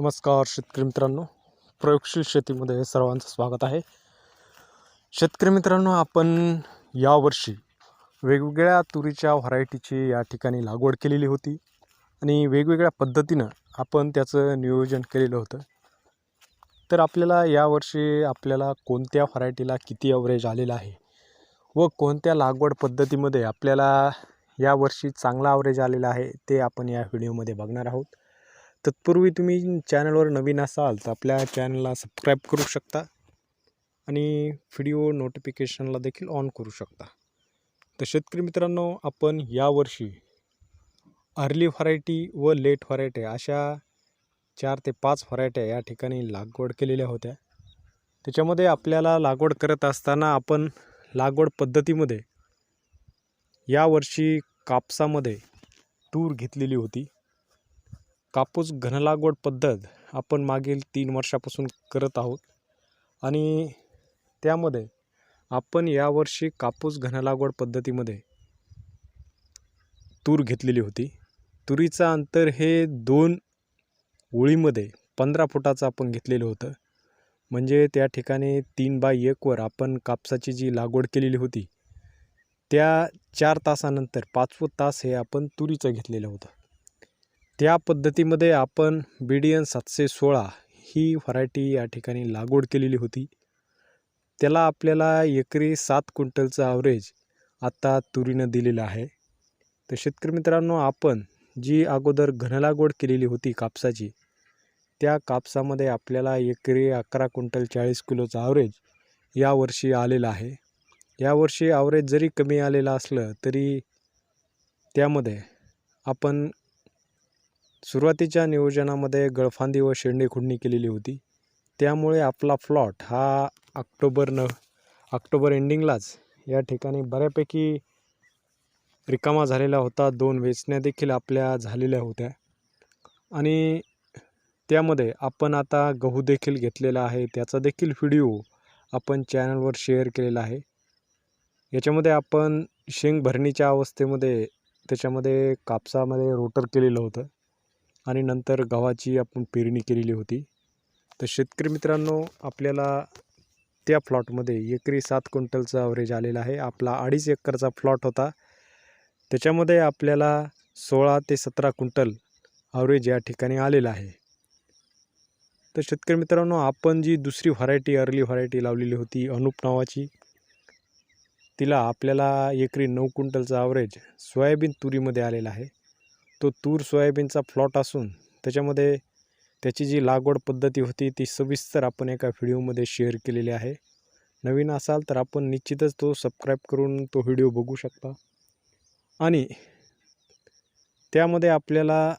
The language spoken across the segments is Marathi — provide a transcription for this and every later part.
नमस्कार शेतकरी मित्रांनो. प्रयोगशील शेतीमध्ये सर्वांचं स्वागत आहे. शेतकरी मित्रांनो आपण यावर्षी वेगवेगळ्या तुरीच्या व्हरायटीची या ठिकाणी लागवड केलेली होती आणि वेगवेगळ्या पद्धतीनं आपण त्याचं नियोजन केलेलं होतं. तर आपल्याला यावर्षी आपल्याला कोणत्या व्हरायटीला किती ॲव्हरेज आलेला आहे व कोणत्या लागवड पद्धतीमध्ये आपल्याला यावर्षी चांगला ॲव्हरेज आलेला आहे ते आपण या व्हिडिओमध्ये बघणार आहोत. तत्पूर्वी तुम्ही चॅनलवर नवीन असाल तर आपल्या चॅनलला सबस्क्राईब करू शकता आणि व्हिडिओ नोटिफिकेशनला देखील ऑन करू शकता. तर शेतकरी मित्रांनो आपण यावर्षी अर्ली व्हरायटी व लेट व्हरायटी अशा चार ते पाच व्हरायट्या या ठिकाणी लागवड केलेल्या होत्या. त्याच्यामध्ये आपल्याला लागवड करत असताना आपण लागवड पद्धतीमध्ये यावर्षी कापसामध्ये तूर घेतलेली होती. कापूस घनलागवड पद्धत आपण मागील तीन वर्षापासून करत आहोत. आणि त्यामध्ये आपण यावर्षी कापूस घनलागवड पद्धतीमध्ये तूर घेतलेली होती. तुरीचं अंतर हे दोन ओळीमध्ये पंधरा फुटाचं आपण घेतलेलं होतं. म्हणजे त्या ठिकाणी तीन बाय एकवर आपण कापसाची जी लागवड केलेली होती त्या चार तासानंतर पाचवं तास हे आपण तुरीचं घेतलेलं होतं. त्या पद्धतीमध्ये आपण बी डी एन सातशे सोळा ही व्हरायटी या ठिकाणी लागवड केलेली होती. त्याला आपल्याला एकरी सात क्विंटलचं ॲव्हरेज आत्ता तुरीनं दिलेलं आहे. तर शेतकरी मित्रांनो आपण जी अगोदर घनलागवड केलेली होती कापसाची त्या कापसामध्ये आपल्याला एकरी अकरा क्विंटल चाळीस किलोचं ॲव्हरेज यावर्षी आलेलं आहे. यावर्षी ॲव्हरेज जरी कमी आलेलं असलं तरी त्यामध्ये आपण सुरुवातीच्या नियोजनामध्ये गळफांदी व शेंडे खुडणी केलेली होती. त्यामुळे आपला फ्लॉट हा ऑक्टोबर न ऑक्टोबर एंडिंगलाच. या ठिकाणी बऱ्यापैकी रिकामा झालेला होता. दोन वेचण्या देखील आपल्या झालेल्या होत्या. आणि त्यामध्ये आपण आता गहू देखील घेतलेला आहे. त्याचा देखील व्हिडिओ आपण चॅनलवर शेअर केलेला आहे. याच्यामध्ये आपण शेंग भरणीच्या अवस्थेमध्ये त्याच्यामध्ये कापसामध्ये रोटर केलेलं होतं. आणि नंतर गव्हाची आपण पेरणी केलेली होती. तर शेतकरी मित्रांनो आपल्याला त्या प्लॉटमध्ये एकरी सात क्विंटलचा ॲव्हरेज आलेला आहे. आपला अडीच एकरचा प्लॉट होता. त्याच्यामध्ये आपल्याला सोळा ते सतरा क्विंटल ॲव्हरेज या ठिकाणी आलेला आहे. तर शेतकरी मित्रांनो आपण जी दुसरी व्हरायटी अर्ली व्हरायटी लावलेली होती अनुप नावाची तिला आपल्याला एकरी नऊ क्विंटलचा ॲव्हरेज सोयाबीन तुरीमध्ये आलेला आहे. तो तूर सोयाबीनचा फ्लॉट असून त्याच्यामध्ये त्याची जी लागवड पद्धती होती ती सविस्तर आपण एका व्हिडिओमध्ये शेअर केलेली आहे. नवीन असाल तर आपण निश्चितच तो सबस्क्राईब करून तो व्हिडिओ बघू शकता. आणि त्यामध्ये आपल्याला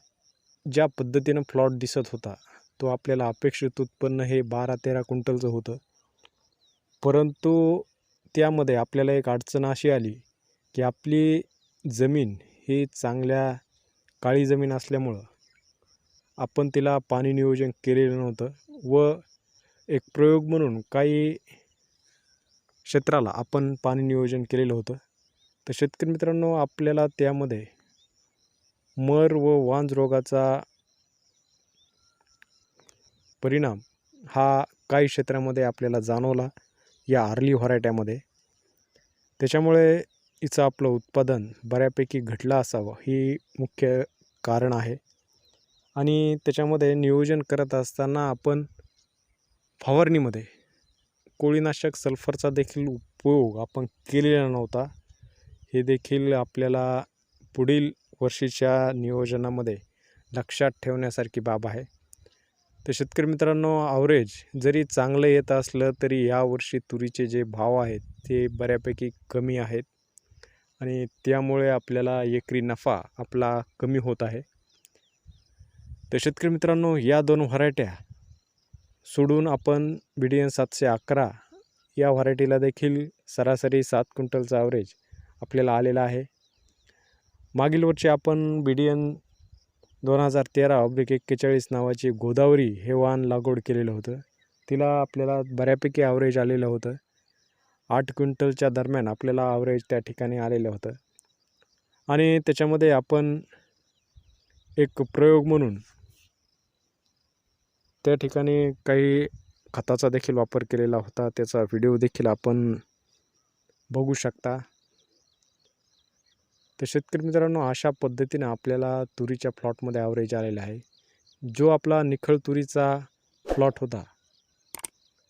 ज्या पद्धतीनं फ्लॉट दिसत होता तो आपल्याला अपेक्षित उत्पन्न हे बारा तेरा क्विंटलचं होतं. परंतु त्यामध्ये आपल्याला एक अडचण अशी आली की आपली जमीन ही चांगल्या काळी जमीन असल्यामुळं आपण तिला पाणी नियोजन केलेलं नव्हतं व एक प्रयोग म्हणून काही क्षेत्राला आपण पाणी नियोजन केलेलं होतं. तर शेतकरी मित्रांनो आपल्याला त्यामध्ये मर व वांज रोगाचा परिणाम हा काही क्षेत्रामध्ये आपल्याला जाणवला. या आर्ली व्हरायट्यामध्ये. त्याच्यामुळे हिचं आपलं उत्पादन बऱ्यापैकी घटलं असावं ही मुख्य कारण आहे. आणि त्याच्यामध्ये नियोजन करत असताना आपण फवारणीमध्ये कोळीनाशक सल्फरचा देखील उपयोग आपण केलेला नव्हता. हे देखील आपल्याला पुढील वर्षीच्या नियोजनामध्ये लक्षात ठेवण्यासारखी बाब आहे. तर शेतकरी मित्रांनो ॲव्हरेज जरी चांगलं येत असलं तरी यावर्षी तुरीचे जे भाव आहेत ते बऱ्यापैकी कमी आहेत. आणि त्यामुळे आपल्याला एकरी नफा आपला कमी होत आहे. तर शेतकरी मित्रांनो या दोन व्हरायट्या सोडून आपण बी डी एन सातशे अकरा या व्हरायटीला देखील सरासरी सात क्विंटलचा ॲव्हरेज आपल्याला आलेला आहे. मागील वर्षी आपण बी डी एन दोन हजार तेरा ऑब्लिक एक्केचाळीस नावाची गोदावरी हे वाहन लागवड केलेलं होतं. तिला आपल्याला बऱ्यापैकी ॲव्हरेज आलेलं होतं. आठ क्विंटलच्या दरम्यान आपल्याला ॲव्हरेज त्या ठिकाणी आलेलं होतं. आणि त्याच्यामध्ये आपण एक प्रयोग म्हणून त्या ठिकाणी काही खताचा देखील वापर केलेला होता. त्याचा व्हिडिओ देखील आपण बघू शकता. तर शेतकरी मित्रांनो अशा पद्धतीनं आपल्याला तुरीच्या प्लॉटमध्ये ॲव्हरेज आलेला आहे. जो आपला निखळ तुरीचा प्लॉट होता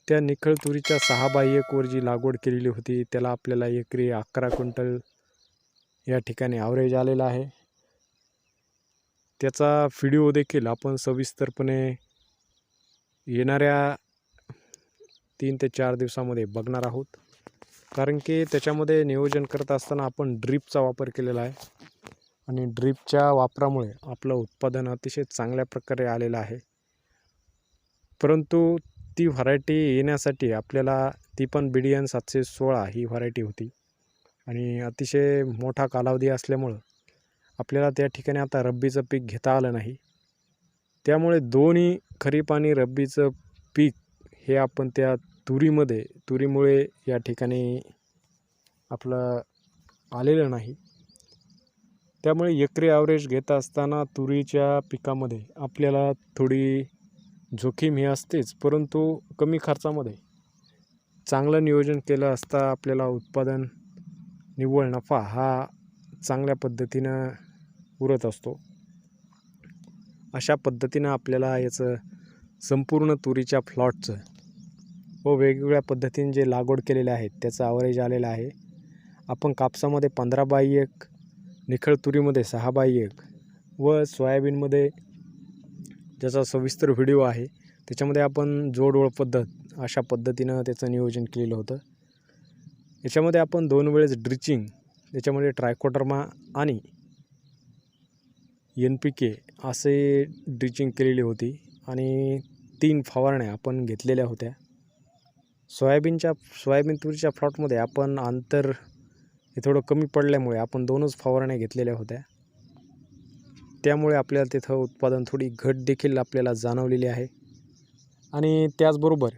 त्या निखळ तुरीच्या सहा बाय एकवर जी लागवड केलेली होती त्याला आपल्याला एकरी अकरा क्विंटल या ठिकाणी ॲव्हरेज आलेला आहे. त्याचा व्हिडिओ देखील आपण सविस्तरपणे येणाऱ्या तीन ते चार दिवसामध्ये बघणार आहोत. कारण की त्याच्यामध्ये नियोजन करत असताना आपण ड्रीपचा वापर केलेला आहे. आणि ड्रीपच्या वापरामुळे आपलं उत्पादन अतिशय चांगल्या प्रकारे आलेलं आहे. परंतु ती व्हरायटी येण्यासाठी आपल्याला ती पण बी डी एन सातशे सोळा ही व्हरायटी होती. आणि अतिशय मोठा कालावधी असल्यामुळं आपल्याला त्या ठिकाणी आता रब्बीचं पीक घेता आलं नाही. त्यामुळे दोन्ही खरीप आणि रब्बीचं पीक हे आपण त्या तुरीमध्ये तुरीमुळे या ठिकाणी आपलं आलेलं नाही. त्यामुळे एकरी ॲव्हरेज घेत असताना तुरीच्या पिकामध्ये आपल्याला थोडी जोखीम ही असतेच परंतु कमी खर्चामध्ये. चांगलं नियोजन केलं असता आपल्याला उत्पादन निव्वळ नफा हा चांगल्या पद्धतीनं उरत असतो. अशा पद्धतीनं आपल्याला याचं संपूर्ण तुरीच्या फ्लॉटचं व वेगवेगळ्या पद्धतीने जे लागवड केलेले आहेत त्याचं ॲव्हरेज आलेलं आहे. आपण कापसामध्ये पंधरा बाय एक निखळ तुरीमध्ये सहा बाय एक व सोयाबीनमध्ये ज्याचा सविस्तर व्हिडिओ आहे. त्याच्यामध्ये आपण जोडओळ पद्धत अशा पद्धतीनं त्याचं नियोजन केलेलं होतं. याच्यामध्ये आपण दोन वेळेस ड्रिचिंग त्याच्यामध्ये ट्रायकोडर्मा आणि एन पी के असे ड्रिचिंग केलेली होती आणि तीन फवारण्या आपण घेतलेल्या होत्या. सोयाबीनच्या सोयाबीन तुरीच्या फ्लॉटमध्ये आपण अंतर हे थोडं कमी पडल्यामुळे आपण दोनच फवारण्या घेतलेल्या होत्या. त्यामुळे आपल्याला तिथं उत्पादन थोडी घट देखील आपल्याला जाणवलेली आहे. आणि त्याचबरोबर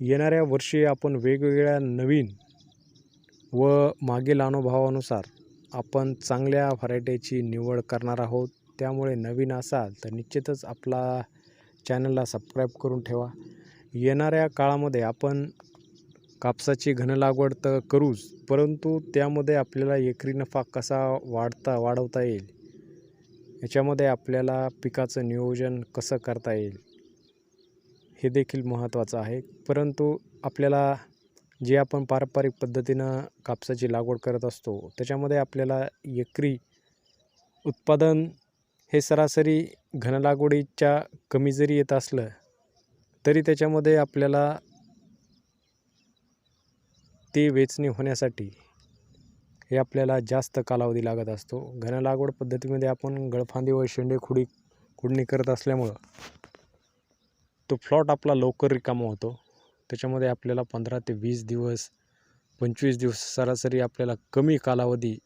येणाऱ्या वर्षी आपण वेगवेगळ्या नवीन व मागील अनुभवानुसार आपण चांगल्या व्हरायटीची निवड करणार आहोत. त्यामुळे नवीन असाल तर निश्चितच आपला चॅनलला सबस्क्राईब करून ठेवा. येणाऱ्या काळामध्ये आपण कापसाची घन लागवड तर करूच परंतु त्यामध्ये आपल्याला एकरी नफा कसा वाढता वाढवता येईल? याच्यामध्ये आपल्याला पिकाचं नियोजन कसं करता येईल? हे देखील महत्त्वाचं आहे. परंतु आपल्याला जे आपण पारंपरिक पद्धतीनं कापसाची लागवड करत असतो त्याच्यामध्ये आपल्याला एकरी उत्पादन हे सरासरी घन लागवडीच्या कमी जरी येत असलं तरी त्याच्यामध्ये आपल्याला ते वेचणी होण्यासाठी हे आपल्याला जास्त कालावधी लागत असतो. घन लागवड पद्धतीमध्ये आपण गळफांदी व शेंडे खुडी खुडणी करत असल्यामुळं तो फ्लॉट आपला लवकर रिकामा होतो. त्याच्यामध्ये आपल्याला पंधरा ते वीस दिवस पंचवीस दिवस सरासरी आपल्याला कमी कालावधी